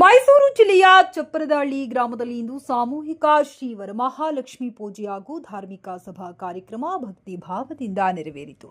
ಮೈಸೂರು ಜಿಲ್ಲೆಯ ಚಪ್ಪರದಹಳ್ಳಿ ಗ್ರಾಮದಲ್ಲಿ ಇಂದು ಸಾಮೂಹಿಕ ಶ್ರೀವರ ಮಹಾಲಕ್ಷ್ಮಿ ಪೂಜೆ ಹಾಗೂ ಧಾರ್ಮಿಕ ಸಭಾ ಕಾರ್ಯಕ್ರಮ ಭಕ್ತಿ ಭಾವದಿಂದ ನೆರವೇರಿತು.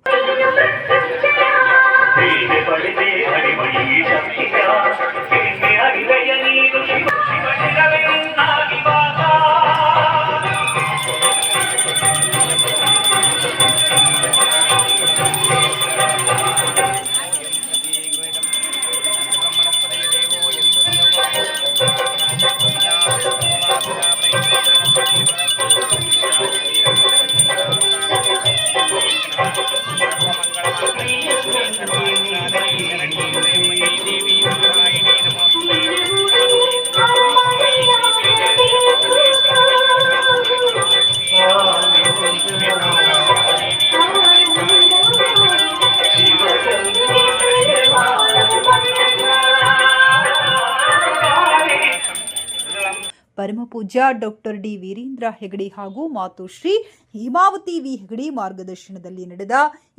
ಪರಮಪೂಜ್ಯ ಡಾಕ್ಟರ್ ಡಿ ವೀರೇಂದ್ರ ಹೆಗಡೆ ಹಾಗೂ ಮಾತುಶ್ರೀ ಹೇಮಾವತಿ ವಿ ಹೆಗಡೆ ಮಾರ್ಗದರ್ಶನದಲ್ಲಿ ನಡೆದ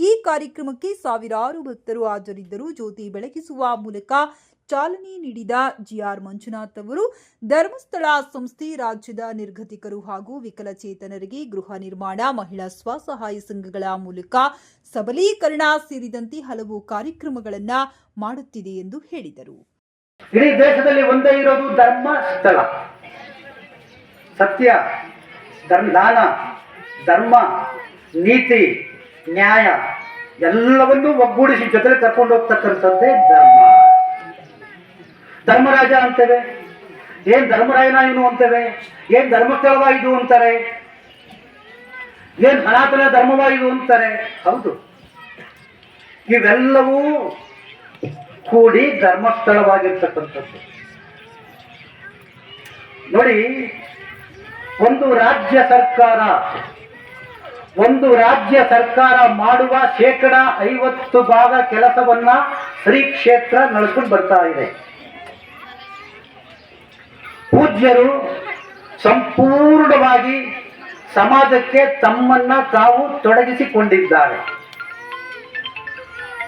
ಈ ಕಾರ್ಯಕ್ರಮಕ್ಕೆ ಸಾವಿರಾರು ಭಕ್ತರು ಹಾಜರಿದ್ದರು. ಜ್ಯೋತಿ ಬೆಳಗಿಸುವ ಮೂಲಕ ಚಾಲನೆ ನೀಡಿದ ಜಿಆರ್ ಮಂಜುನಾಥ್ ಅವರು ಧರ್ಮಸ್ಥಳ ಸಂಸ್ಥೆ ರಾಜ್ಯದ ನಿರ್ಗತಿಕರು ಹಾಗೂ ವಿಕಲಚೇತನರಿಗೆ ಗೃಹ ನಿರ್ಮಾಣ, ಮಹಿಳಾ ಸ್ವಸಹಾಯ ಸಂಘಗಳ ಮೂಲಕ ಸಬಲೀಕರಣ ಸೇರಿದಂತೆ ಹಲವು ಕಾರ್ಯಕ್ರಮಗಳನ್ನು ಮಾಡುತ್ತಿದೆ ಎಂದು ಹೇಳಿದರು. ಇಡೀ ದೇಶದಲ್ಲಿ ಒಂದೇ ಇರೋದು ಧರ್ಮ ಸ್ಥಳ. ಸತ್ಯ, ಧರ್ಮ, ದಾನ, ಧರ್ಮ, ನೀತಿ, ನ್ಯಾಯ, ಎಲ್ಲವನ್ನೂ ಒಗ್ಗೂಡಿಸಿ ಜೊತೆಲಿ ಕರ್ಕೊಂಡು ಹೋಗ್ತಕ್ಕಂಥದ್ದೇ ಧರ್ಮ. ಧರ್ಮರಾಜ ಅಂತೇವೆ, ಏನ್ ಧರ್ಮರಾಯನ ಇವನು ಅಂತೇವೆ, ಏನ್ ಧರ್ಮಸ್ಥಳವ ಇದು ಅಂತಾರೆ, ಏನ್ ಸನಾತನ ಧರ್ಮವಾಯಿದು ಅಂತಾರೆ, ಹೌದು. ಇವೆಲ್ಲವೂ ಕೂಡಿ ಧರ್ಮಸ್ಥಳವಾಗಿರ್ತಕ್ಕಂಥದ್ದು. ನೋಡಿ ಒಂದು ರಾಜ್ಯ ಸರ್ಕಾರ, ಒಂದು ರಾಜ್ಯ ಸರ್ಕಾರ ಮಾಡುವ ಶೇಕಡ ಐವತ್ತು ಭಾಗ ಕೆಲಸವನ್ನ ಶ್ರೀ ಕ್ಷೇತ್ರ ನಡೆಸ್ಕೊಂಡು ಬರ್ತಾ ಇದೆ. ಪೂಜ್ಯರು ಸಂಪೂರ್ಣವಾಗಿ ಸಮಾಜಕ್ಕೆ ತಮ್ಮನ್ನ ತಾವು ತೊಡಗಿಸಿಕೊಂಡಿದ್ದಾರೆ.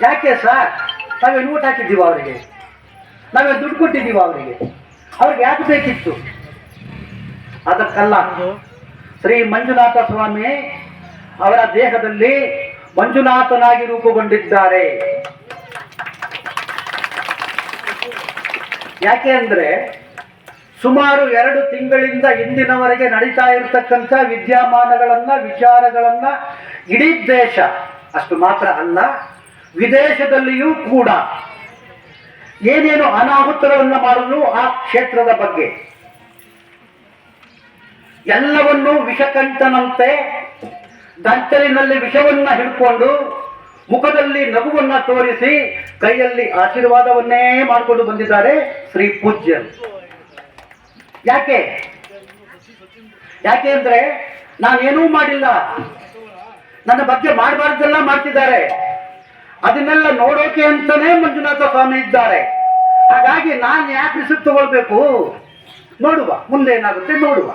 ಯಾಕೆ ಸರ್? ನಾವೇನು ಊಟ ಹಾಕಿದ್ದೀವ ಅವರಿಗೆ? ನಾವೇ ದುಡ್ಡು ಕೊಟ್ಟಿದ್ದೀವ ಅವರಿಗೆ? ಅವ್ರಿಗೆ ಯಾಕೆ ಬೇಕಿತ್ತು? ಅದಕ್ಕಲ್ಲ. ಶ್ರೀ ಮಂಜುನಾಥ ಸ್ವಾಮಿ ಅವರ ದೇಹದಲ್ಲಿ ಮಂಜುನಾಥನಾಗಿ ರೂಪುಗೊಂಡಿದ್ದಾರೆ. ಯಾಕೆ ಅಂದ್ರೆ ಸುಮಾರು ಎರಡು ತಿಂಗಳಿಂದ ಇಂದಿನವರೆಗೆ ನಡೀತಾ ಇರತಕ್ಕಂಥ ವಿದ್ಯಮಾನಗಳನ್ನ, ವಿಚಾರಗಳನ್ನ ಇಡೀ ದೇಶ, ಅಷ್ಟು ಮಾತ್ರ ಅಲ್ಲ, ವಿದೇಶದಲ್ಲಿಯೂ ಕೂಡ ಏನೇನು ಅನಾಹುತಗಳನ್ನು ಮಾಡಲು ಆ ಕ್ಷೇತ್ರದ ಬಗ್ಗೆ ಎಲ್ಲವನ್ನೂ ವಿಷಕಂಠನಂತೆ ದಂಚಲಿನಲ್ಲಿ ವಿಷವನ್ನ ಹಿಡ್ಕೊಂಡು ಮುಖದಲ್ಲಿ ನಗುವನ್ನ ತೋರಿಸಿ ಕೈಯಲ್ಲಿ ಆಶೀರ್ವಾದವನ್ನೇ ಮಾಡಿಕೊಂಡು ಬಂದಿದ್ದಾರೆ ಶ್ರೀ ಪೂಜ್ಯರು. ಯಾಕೆ? ಯಾಕೆ ಅಂದ್ರೆ ನಾನೇನೂ ಮಾಡಿಲ್ಲ. ನನ್ನ ಬಗ್ಗೆ ಮಾಡಬಾರ್ದೆಲ್ಲ ಮಾಡ್ತಿದ್ದಾರೆ. ಅದನ್ನೆಲ್ಲ ನೋಡೋಕೆ ಅಂತಾನೆ ಮಂಜುನಾಥ ಸ್ವಾಮಿ ಇದ್ದಾರೆ. ಹಾಗಾಗಿ ನಾನು ಯಾಕೆ ರಿಸಿಪ್ಟ್ ತಗೊಳ್ಬೇಕು? ನೋಡುವ ಮುಂದೆ ಏನಾಗುತ್ತೆ ನೋಡುವ.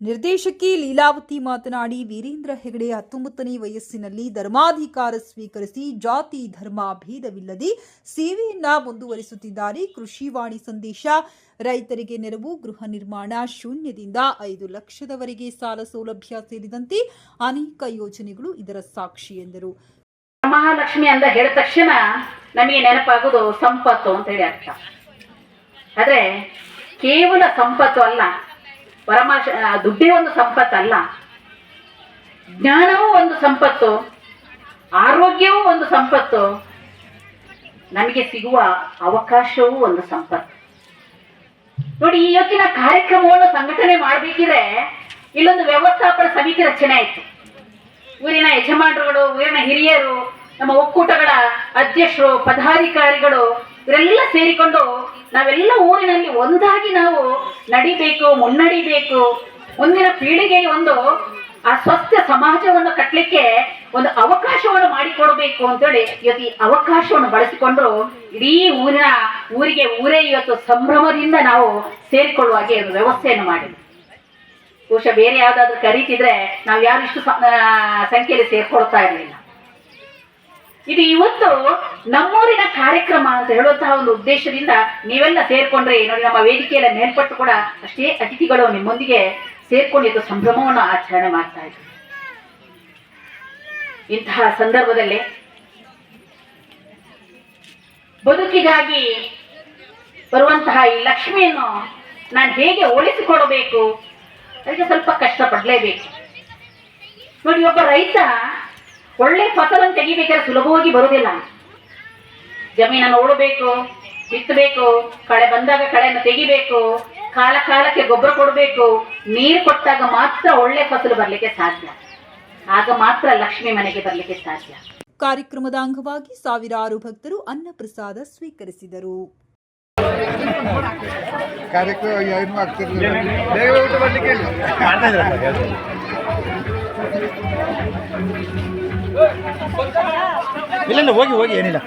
ನಿರ್ದೇಶಕಿ ಲೀಲಾವತಿ ಮಾತನಾಡಿ, ವೀರೇಂದ್ರ ಹೆಗಡೆ ಹತ್ತೊಂಬತ್ತನೇ ವಯಸ್ಸಿನಲ್ಲಿ ಧರ್ಮಾಧಿಕಾರ ಸ್ವೀಕರಿಸಿ ಜಾತಿ ಧರ್ಮ ಭೇದವಿಲ್ಲದೆ ಸೇವೆಯನ್ನ ಮುಂದುವರಿಸುತ್ತಿದ್ದಾರೆ. ಕೃಷಿವಾಣಿ ಸಂದೇಶ, ರೈತರಿಗೆ ನೆರವು, ಗೃಹ ನಿರ್ಮಾಣ ಶೂನ್ಯದಿಂದ ಐದು ಲಕ್ಷದವರೆಗೆ ಸಾಲ ಸೌಲಭ್ಯ ಸೇರಿದಂತೆ ಅನೇಕ ಯೋಜನೆಗಳು ಇದರ ಸಾಕ್ಷಿ ಎಂದರು. ಮಹಾಲಕ್ಷ್ಮಿ ಅಂತ ಹೇಳಿದ ತಕ್ಷಣ ನಮಗೆ ನೆನಪಾಗೋದು ಸಂಪತ್ತು ಅಂತ ಹೇಳಿ ಅರ್ಥ. ಆದರೆ ಕೇವಲ ಸಂಪತ್ತು ಅಲ್ಲ ಪರಮ ದುಡ್ಡೇ ಒಂದು ಸಂಪತ್ತಲ್ಲ. ಜ್ಞಾನವೂ ಒಂದು ಸಂಪತ್ತು, ಆರೋಗ್ಯವೂ ಒಂದು ಸಂಪತ್ತು, ನಮಗೆ ಸಿಗುವ ಅವಕಾಶವೂ ಒಂದು ಸಂಪತ್ತು. ನೋಡಿ ಇವತ್ತಿನ ಕಾರ್ಯಕ್ರಮವನ್ನು ಸಂಘಟನೆ ಮಾಡಬೇಕಿದ್ರೆ ಇಲ್ಲೊಂದು ವ್ಯವಸ್ಥಾಪನ ಸಮಿತಿ ರಚನೆ ಆಯಿತು. ಊರಿನ ಯಜಮಾನರುಗಳು, ಊರಿನ ಹಿರಿಯರು, ನಮ್ಮ ಒಕ್ಕೂಟಗಳ ಅಧ್ಯಕ್ಷರು, ಪದಾಧಿಕಾರಿಗಳು ಇವರೆಲ್ಲ ಸೇರಿಕೊಂಡು ನಾವೆಲ್ಲ ಊರಿನಲ್ಲಿ ಒಂದಾಗಿ ನಾವು ನಡಿಬೇಕು, ಮುನ್ನಡಿಬೇಕು. ಮುಂದಿನ ಪೀಳಿಗೆಗೆ ಒಂದು ಆ ಸ್ವಸ್ಥ ಸಮಾಜವನ್ನು ಕಟ್ಟಲಿಕ್ಕೆ ಒಂದು ಅವಕಾಶವನ್ನು ಮಾಡಿಕೊಡಬೇಕು ಅಂತೇಳಿ ಇವತ್ತು ಈ ಅವಕಾಶವನ್ನು ಬಳಸಿಕೊಂಡು ಇಡೀ ಊರಿನ ಊರಿಗೆ ಊರೇ ಇವತ್ತು ಸಂಭ್ರಮದಿಂದ ನಾವು ಸೇರಿಕೊಳ್ಳುವ ಒಂದು ವ್ಯವಸ್ಥೆಯನ್ನು ಮಾಡಿದ್ವಿ. ಬಹುಶಃ ಬೇರೆ ಯಾವ್ದಾದ್ರು ಕರೀತಿದ್ರೆ ನಾವು ಯಾರು ಇಷ್ಟು ಸಂಖ್ಯೆಯಲ್ಲಿ ಸೇರ್ಕೊಳ್ತಾ ಇರಲಿಲ್ಲ. ಇದು ಇವತ್ತು ನಮ್ಮೂರಿನ ಕಾರ್ಯಕ್ರಮ ಅಂತ ಹೇಳುವಂತಹ ಒಂದು ಉದ್ದೇಶದಿಂದ ನೀವೆಲ್ಲ ಸೇರ್ಕೊಂಡ್ರೆ ನೋಡಿ ನಮ್ಮ ವೇದಿಕೆಯಲ್ಲ ಮೇಲ್ಪಟ್ಟು ಕೂಡ ಅಷ್ಟೇ ಅತಿಥಿಗಳು ನಿಮ್ಮೊಂದಿಗೆ ಸೇರ್ಕೊಂಡಿದ್ದು ಸಂಭ್ರಮವನ್ನು ಆಚರಣೆ ಮಾಡ್ತಾ ಇದ್ರು. ಇಂತಹ ಸಂದರ್ಭದಲ್ಲಿ ಬದುಕಿಗಾಗಿ ಬರುವಂತಹ ಈ ಲಕ್ಷ್ಮಿಯನ್ನು ನಾನು ಹೇಗೆ ಉಳಿಸಿಕೊಡಬೇಕು, ಅದಕ್ಕೆ ಸ್ವಲ್ಪ ಕಷ್ಟಪಡಲೇಬೇಕು. ನೋಡಿ, ಒಬ್ಬ ರೈತ ಒಳ್ಳೆ ಫಸಲನ್ನು ತೆಗಿಬೇಕಾದ್ರೆ ಸುಲಭವಾಗಿ ಬರುವುದಿಲ್ಲ. ಜಮೀನನ್ನು ಉಳಬೇಕು ಬಿತ್ತಬೇಕು ಕಳೆ ಬಂದಾಗ ಕಳೆಯನ್ನು ತೆಗಿಬೇಕು ಕಾಲ ಕಾಲಕ್ಕೆ ಗೊಬ್ಬರ ಕೊಡಬೇಕು ನೀರು ಕೊಟ್ಟಾಗ ಮಾತ್ರ ಒಳ್ಳೆ ಫಸಲು ಬರಲಿಕ್ಕೆ ಸಾಧ್ಯ. ಆಗ ಮಾತ್ರ ಲಕ್ಷ್ಮಿ ಮನೆಗೆ ಬರಲಿಕ್ಕೆ ಸಾಧ್ಯ. ಕಾರ್ಯಕ್ರಮದ ಅಂಗವಾಗಿ ಸಾವಿರಾರು ಭಕ್ತರು ಅನ್ನಪ್ರಸಾದ ಸ್ವೀಕರಿಸಿದರು. ಕಾರ್ಯಕ್ರಮ ಇಲ್ಲ ಹೋಗಿ ಹೋಗಿ ಏನಿಲ್ಲ.